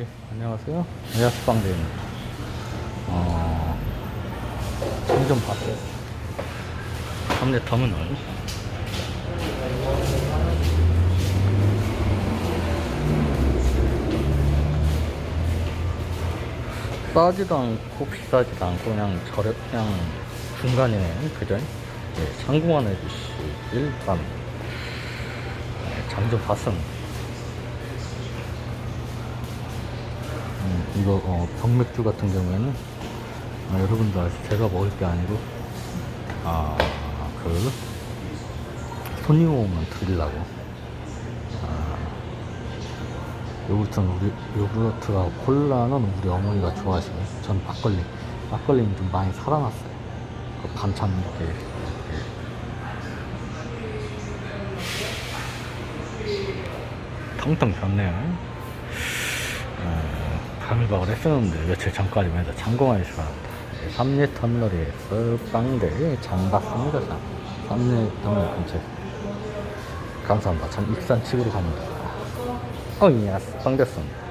예, 안녕하세요. 야스방대입니다. 어, 점점 봤어요. 삼례 터미널. 싸지도 않고 비싸지도 않고 그냥 저렴, 그냥 중간이네. 그죠? 예, 참고만 해주시길 바랍니다. 잠좀 봤습니다. 이거 어, 병맥주 같은 경우에는 아, 여러분도 아시 제가 먹을 게 아니고 아 그 손님 오면 드리려고. 아, 요구르트는 우리 요구르트가 콜라는 우리 어머니가 좋아하시고 전 막걸리 막걸리는 좀 많이 살아났어요. 그 반찬 이렇게. 텅텅 졌네요. 어, 가물박을 했었는데 며칠 전까지만 해도 참고만 해주시기 바랍니다. 삼례 터미널에서 빵들 장 봤습니다. 장. 삼례 터미널 근처. 감사합니다. 전 익산 집으로 갑니다. 어, 예, 빵 됐습니다.